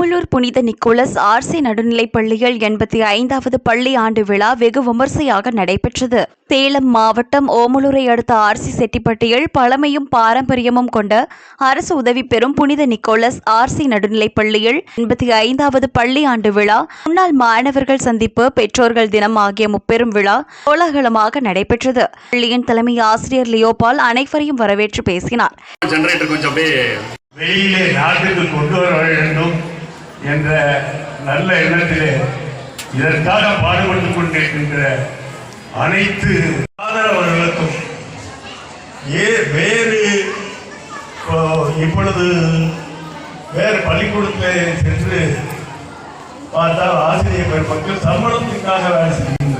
புனித Nicolas RC நடுநிலைப் பள்ளியில் எண்பத்தி ஐந்தாவது பள்ளி ஆண்டு விழா வெகு விமர்சையாக நடைபெற்றது. சேலம் மாவட்டம் ஓமலூரை அடுத்த ஆர்சி செட்டிப்பட்டியில் பழமையும் பாரம்பரியமும் கொண்ட அரசு உதவி பெறும் புனித நிக்கோலஸ் ஆர்சி நடுநிலைப் பள்ளியில் எண்பத்தி ஐந்தாவது பள்ளி ஆண்டு விழா முன்னாள் மாணவர்கள் சந்திப்பு பெற்றோர்கள் தினம் ஆகிய முப்பெரும் விழா கோலாகலமாக நடைபெற்றது. பள்ளியின் தலைமை ஆசிரியர் லியோபால் அனைவரையும் வரவேற்று பேசினார். வெளியிலே நாட்டுக்கு கொண்டு வர வேண்டும் என்ற நல்ல எண்ணத்திலே இதற்காக பாடுபட்டுக் கொண்டிருக்கின்ற அனைத்து ஆதரவர்களுக்கும் ஏ வேறு இப்பொழுது வேறு பள்ளிக்கூடத்தில் சென்று பார்த்தால் ஆசிரியர் பெருமக்கள் சம்பளத்திற்காக வேலை செய்யும்